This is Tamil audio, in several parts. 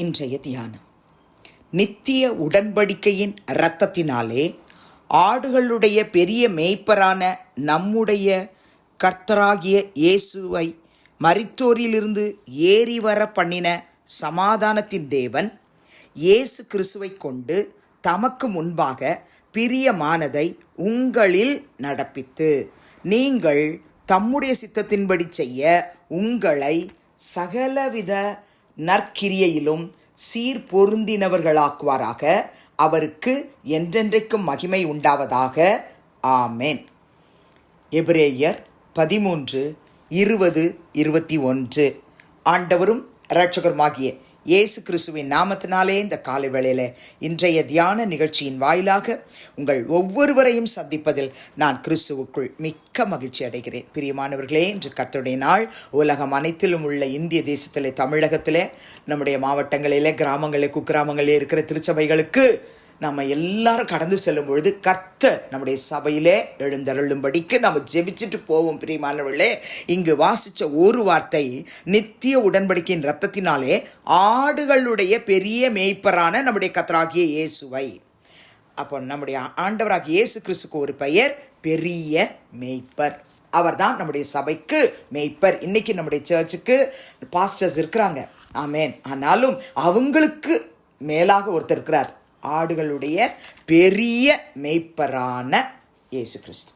இன்றைய தியானம். நித்திய உடன்படிக்கையின் இரத்தத்தினாலே ஆடுகளுடைய பெரிய மேய்ப்பரான நம்முடைய கர்த்தராகிய இயேசுவை மரித்தோரிலிருந்து ஏறி வர பண்ணின சமாதானத்தின் தேவன் இயேசு கிறிஸ்துவை கொண்டு தமக்கு முன்பாக பிரியமானதை உங்களில் நடப்பித்து நீங்கள் தம்முடைய சித்தத்தின்படி செய்ய உங்களை சகலவித நற்கிரியையிலும் சீர் பொருந்தினவர்களாக்குவாராக. அவருக்கு என்றென்றைக்கும் மகிமை உண்டாவதாக. ஆமென். எபிரேயர் பதிமூன்று இருபது இருபத்தி ஒன்று. ஆண்டவரும் இரட்சகருமாகிய இயேசு கிறிஸ்துவின் நாமத்தினாலே இந்த காலை வேளையில் இன்றைய தியான நிகழ்ச்சியின் வாயிலாக உங்கள் ஒவ்வொருவரையும் சந்திப்பதில் நான் கிறிஸ்துவுக்குள் மிக்க மகிழ்ச்சி அடைகிறேன். பிரியமானவர்களே இன்று கர்த்தருடைய நாள். உலகம் அனைத்திலும் உள்ள இந்திய தேசத்தில் தமிழகத்தில் நம்முடைய மாவட்டங்களிலே கிராமங்களில் குக்கிராமங்களில் இருக்கிற திருச்சபைகளுக்கு நம்ம எல்லாரும் கடந்து செல்லும் பொழுது கர்த்த நம்முடைய சபையிலே எழுந்தருளும்படிக்கு நம்ம ஜெபிச்சுட்டு போவோம் பிரியமானவர்களே. இங்கு வாசித்த ஒரு வார்த்தை நித்திய உடன்படிக்கையின் ரத்தத்தினாலே ஆடுகளுடைய பெரிய மேய்ப்பரான நம்முடைய கத்தராகிய இயேசுவை. அப்போ நம்முடைய ஆண்டவராகிய இயேசு கிறிஸ்துக்கு ஒரு பெயர் பெரிய மேய்ப்பர். அவர்தான் நம்முடைய சபைக்கு மேய்ப்பர். இன்னைக்கு நம்முடைய சர்ச்சுக்கு பாஸ்டர்ஸ் இருக்கிறாங்க. ஆமேன். ஆனாலும் அவங்களுக்கு மேலாக ஒருத்தர் இருக்கிறார். ஆடுகளுடைய பெரிய மெய்ப்பரான இயேசு கிறிஸ்து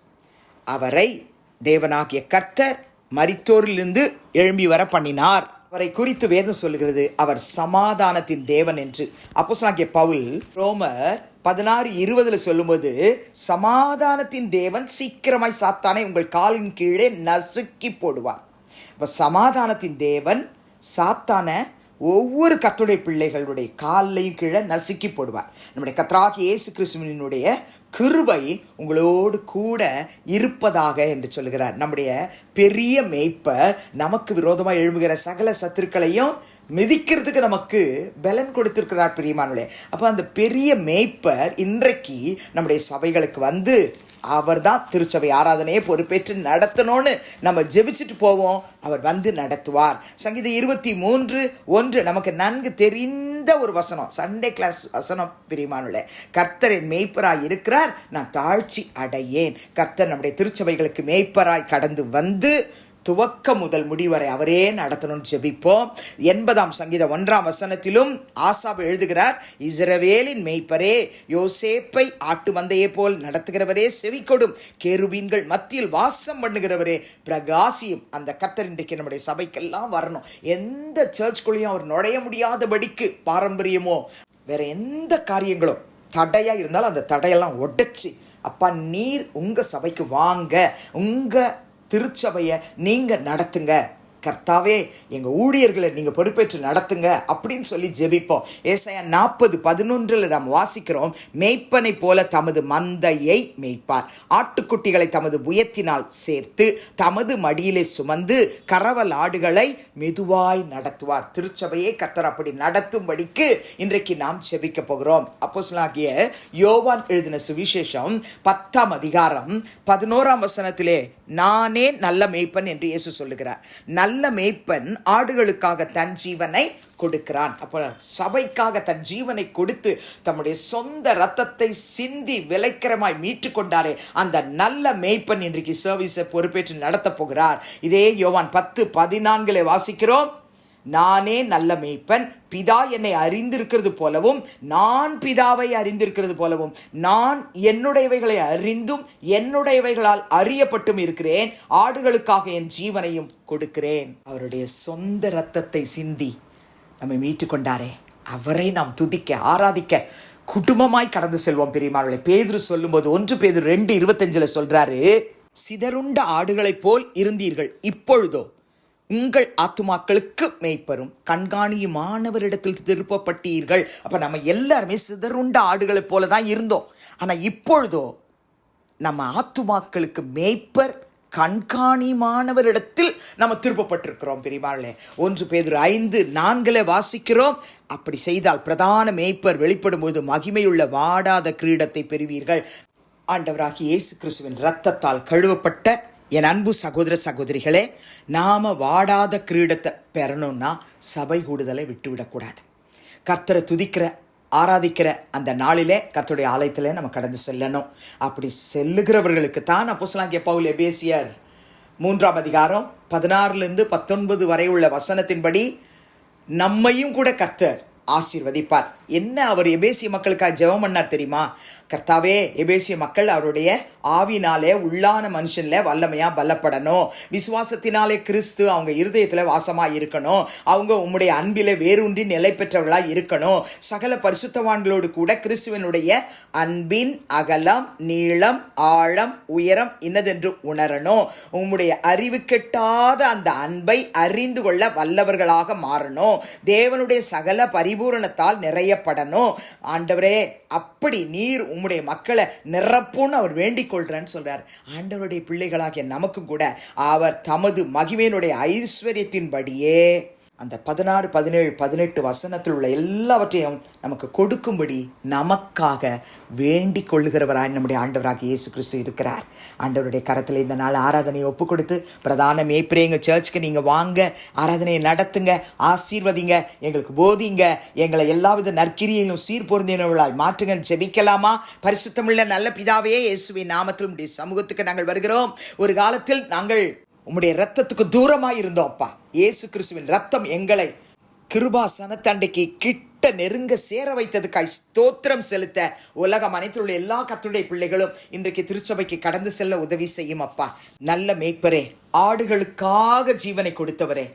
அவரை தேவனாகிய கர்த்தர் மரித்தோரிலிருந்து எழும்பி வர பண்ணினார். அவரை குறித்து வேதம் சொல்லுகிறது அவர் சமாதானத்தின் தேவன் என்று. அப்போஸ்தலனாகிய பவுல் ரோமர் பதினாறு இருபதில் சொல்லும்போது சமாதானத்தின் தேவன் சீக்கிரமாய் சாத்தானை உங்கள் காலின் கீழே நசுக்கி போடுவார். இப்போ சமாதானத்தின் தேவன் சாத்தான ஒவ்வொரு கத்துடைய பிள்ளைகளுடைய காலையும் கீழே நசுக்கி போடுவார். நம்முடைய கத்ராகி இயேசு கிறிஸ்துவனுடைய கிருபை உங்களோடு கூட இருப்பதாக என்று சொல்கிறார் நம்முடைய பெரிய மேய்ப்பர் நமக்கு விரோதமாக எழும்புகிற சகல சத்துருக்களையும் மிதிக்கிறதுக்கு நமக்கு பலன் கொடுத்திருக்கிறார் பிரியமானே அப்போ அந்த பெரிய மேய்ப்பர் இன்றைக்கு நம்முடைய சபைகளுக்கு வந்து அவர் தான் திருச்சபை ஆராதனையை பொறுப்பேற்று நடத்தணும்னு நம்ம ஜெபிச்சுட்டு போவோம். அவர் வந்து நடத்துவார். சங்கீதம் இருபத்தி மூன்று ஒன்று நமக்கு நன்கு தெரிந்த ஒரு வசனம். சண்டே கிளாஸ் வசனம் பிரிமானுள்ள கர்த்தரின் மேய்ப்பராய் இருக்கிறார். நான் தாழ்ச்சி அடையேன். கர்த்தர் நம்முடைய திருச்சபைகளுக்கு மேய்ப்பராய் கடந்து வந்து துவக்க முதல் முடிவரை அவரே நடத்தணும்னு ஜெபிப்போம். எண்பதாம் சங்கீத ஒன்றாம் வசனத்திலும் ஆசாப் எழுதுகிறார் இஸ்ரவேலின் மெய்ப்பரே யோசேப்பை ஆட்டு மந்தையை போல் நடத்துகிறவரே செவிக்கொடும் கேருபீன்கள் மத்தியில் வாசம் பண்ணுகிறவரே பிரகாசியும் அந்த கர்த்தர் இன்றைக்கு நம்முடைய சபைக்கெல்லாம் வரணும். எந்த சர்ச்குள்ளேயும் அவர் நுழைய முடியாதபடிக்கு பாரம்பரியமோ வேற எந்த காரியங்களும் தடையாக இருந்தாலும் அந்த தடையெல்லாம் உடைச்சி அப்பா நீர் உங்கள் சபைக்கு வாங்க. உங்கள் திருச்சபையை நீங்கள் நடத்துங்க. கர்த்தாவே எங்கள் ஊழியர்களை நீங்கள் பொறுப்பேற்று நடத்துங்க அப்படின்னு சொல்லி ஜெபிப்போம். ஏசாயா நாற்பது பதினொன்றில் நாம் வாசிக்கிறோம். மேய்ப்பனை போல தமது மந்தையை மேய்ப்பார். ஆட்டுக்குட்டிகளை தமது புயத்தினால் சேர்த்து தமது மடியிலே சுமந்து கரவல் ஆடுகளை மெதுவாய் நடத்துவார். திருச்சபையை கர்த்தர் அப்படி நடத்தும்படிக்கு இன்றைக்கு நாம் ஜெபிக்க போகிறோம். அப்போஸ்தலனாகிய யோவான் எழுதின சுவிசேஷம் பத்தாம் அதிகாரம் பதினோராம் வசனத்திலே நானே நல்ல மேய்ப்பன் என்று இயேசு சொல்லுகிறார். நல்ல மேய்ப்பன் ஆடுகளுக்காக தன் ஜீவனை கொடுக்கிறான். அப்போ சபைக்காக தன் ஜீவனை கொடுத்து தம்முடைய சொந்த ரத்தத்தை சிந்தி விலைக்கரமாய் மீட்டு கொண்டாரே அந்த நல்ல மேய்ப்பன் இன்றைக்கு சர்வீஸை பொறுப்பேற்று நடத்த போகிறார். இதே யோவான் பத்து பதினான்கிலே வாசிக்கிறோம். நானே நல்ல மேய்ப்பன். பிதா என்னை அறிந்திருக்கிறது போலவும் நான் பிதாவை அறிந்திருக்கிறது போலவும் நான் என்னுடையவைகளை அறிந்தும் என்னுடையவைகளால் அறியப்பட்டும் இருக்கிறேன். ஆடுகளுக்காக என் ஜீவனையும் கொடுக்கிறேன். அவருடைய சொந்த இரத்தத்தை சிந்தி நம்மை மீட்டு கொண்டாரே. அவரை நாம் துதிக்க ஆராதிக்க குடும்பமாய் கடந்து செல்வோம் பெரியமார்களே பேதுரு சொல்லும்போது ஒன்று பேதுரு ரெண்டு இருபத்தஞ்சில் சொல்கிறாரு சிதறுண்ட ஆடுகளைப் போல் இருந்தீர்கள். இப்பொழுதோ உங்கள் ஆத்துமாக்களுக்கு மேய்ப்பரும். கண்காணியுமானவரிடத்தில் திருப்பப்பட்டீர்கள். அப்ப நம்ம எல்லாருமே சிதறுண்ட ஆடுகளைப் போல தான் இருந்தோம். ஆனா இப்பொழுதோ நம்ம ஆத்துமாக்களுக்கு மேய்ப்பர் கண்காணிமானவரிடத்தில் நம்ம திருப்பப்பட்டிருக்கிறோம் பெரியமாளே ஒன்று பேதுரு ஐந்து நான்கில் வாசிக்கிறோம். அப்படி செய்தால் பிரதான மேய்ப்பர் வெளிப்படும்போது மகிமையுள்ள வாடாத கிரீடத்தை பெறுவீர்கள். ஆண்டவராகி இயேசு கிறிஸ்துவின் ரத்தத்தால் கழுவப்பட்ட என் அன்பு சகோதர சகோதரிகளே நாம் வாடாத கிரீடத்தை பெறணும்னா சபை கூடுதலை விட்டுவிடக்கூடாது. கர்த்தரை துதிக்கிற ஆராதிக்கிற அந்த நாளிலே கர்த்தருடைய ஆலயத்தில் நம்ம கடந்து செல்லணும். அப்படி செல்லுகிறவர்களுக்கு தான் அப்போசலாங்கிய பவுல் எபேசியர் மூன்றாம் அதிகாரம் பதினாறுலேருந்து பத்தொன்பது வரை உள்ள வசனத்தின்படி நம்மையும் கூட கர்த்தர் ஆசீர்வதிப்பார். என்ன அவர் எபேசிய மக்களுக்காக ஜெபம் பண்ணார் தெரியுமா? கர்த்தாவே எபேசிய மக்கள் அவருடைய ஆவினாலே உள்ளான மனுஷன்ல வல்லமையா பலப்படணும். விசுவாசத்தினாலே கிறிஸ்து அவங்க இருதயத்துல வாசமா இருக்கணும். அவங்க உம்முடைய அன்பில் வேரூன்றி நிலை பெற்றவர்களாக இருக்கணும். சகல பரிசுத்தவான்களோடு கூட கிறிஸ்துவனுடைய அன்பின் அகலம் நீளம் ஆழம் உயரம் இன்னதென்று உணரணும். உம்முடைய அறிவு கெட்டாத அந்த அன்பை அறிந்து கொள்ள வல்லவர்களாக மாறணும். தேவனுடைய சகல பரிபூரணத்தால் நிறைய செய்யப்படணும். ஆண்டவரே அப்படி நீர் உம்முடைய மக்களை நிரப்புன்னு அவர் வேண்டிக் கொள்றேன்னு சொல்றார். ஆண்டவருடைய பிள்ளைகளாகிய நமக்கும் கூட அவர் தமது மகிமையினுடைய ஐஸ்வர்யத்தின்படியே அந்த பதினாறு பதினேழு பதினெட்டு வசனத்தில் உள்ள எல்லாவற்றையும் நமக்கு கொடுக்கும்படி நமக்காக வேண்டிக் கொள்ளுகிறவராய் நம்முடைய ஆண்டவராக இயேசு கிறிஸ்து இருக்கிறார். ஆண்டவருடைய கரத்தில் இந்த நாள் ஆராதனையை ஒப்பு கொடுத்து பிரதான மேய்ப்பிரே எங்கள் சர்ச்சுக்கு நீங்கள் வாங்க ஆராதனையை நடத்துங்க ஆசீர்வதிங்க எங்களுக்கு போதிங்க எங்களை எல்லாவித நற்கிரியிலும் சீர் பொருந்தினவர்களாய் மாற்றுங்க ஜெபிக்கலாமா? பரிசுத்தமுள்ள நல்ல பிதாவே இயேசுவின் நாமத்தில் உடைய சமூகத்துக்கு நாங்கள் வருகிறோம். ஒரு காலத்தில் நாங்கள் உம்முடைய ரத்தத்துக்கு தூரமாக இருந்தோம் அப்பா. ஏசு கிறிஸ்துவின் ரத்தம் எங்களை கிருபாசனத்தண்டைக்கு கிட்ட நெருங்க சேர வைத்ததுக்காய் ஸ்தோத்திரம் செலுத்த உலகம் அனைத்தில் உள்ள எல்லா கத்துடைய பிள்ளைகளும் இன்றைக்கு திருச்சபைக்கு கடந்து செல்ல உதவி செய்யும் அப்பா. நல்ல மேய்ப்பரே ஆடுகளுக்காக ஜீவனை கொடுத்தவரே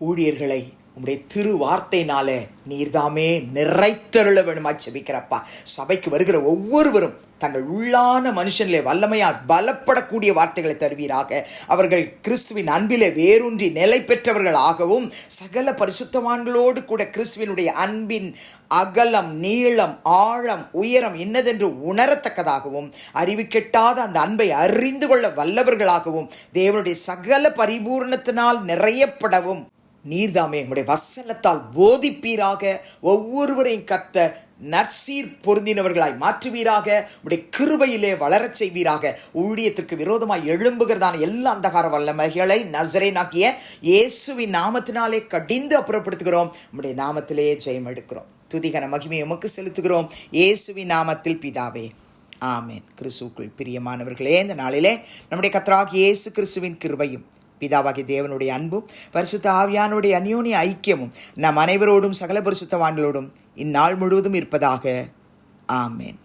ஊழியர்களை உம்முடைய திரு வார்த்தையினால நீர்தாமே நிறைத்தருள வேணுமா செபிக்கிறப்பா சபைக்கு வருகிற ஒவ்வொருவரும் தங்கள் உள்ளான மனுஷனிலே வல்லமையால் பலப்படக்கூடிய வார்த்தைகளை தருவீராக. அவர்கள் கிறிஸ்துவின் அன்பிலே வேரூன்றி நிலை பெற்றவர்களாகவும் சகல பரிசுத்தவான்களோடு கூட கிறிஸ்துவினுடைய அன்பின் அகலம் நீளம் ஆழம் உயரம் இன்னதென்று உணரத்தக்கதாகவும் அறிவு கெட்டாத அந்த அன்பை அறிந்து கொள்ள வல்லவர்களாகவும் தேவனுடைய சகல பரிபூர்ணத்தினால் நிறையப்படவும் நீர்தாமே உங்களுடைய வசனத்தால் போதிப்பீராக. ஒவ்வொருவரையும் கத்த நற்சீர் பொருந்தினவர்களாய் மாற்றுவீராக உடைய கிருபையிலே வளரச் செய்வீராக. ஊழியத்திற்கு விரோதமாய் எழும்புகிறதான எல்லா அந்தகார வல்லமைகளை நசரேனாக்கிய இயேசுவின் நாமத்தினாலே கடிந்து அப்புறப்படுத்துகிறோம். உடைய நாமத்திலேயே ஜெயம் எடுக்கிறோம். துதிகன மகிமை உமக்கு செலுத்துகிறோம். இயேசுவின் நாமத்தில் பிதாவே. ஆமேன். கிறிஸ்துக்குள் பிரியமானவர்களே இந்த நாளிலே நம்முடைய கத்தராகிய இயேசு கிறிஸ்துவின் கிருபையும் பிதாவாகிய தேவனுடைய அன்பும் பரிசுத்த ஆவியானுடைய அந்யோனிய ஐக்கியமும் நம் அனைவரோடும் சகல பரிசுத்தவான்களோடும் இந்நாள் முழுவதும் இருப்பதாக. ஆமேன்.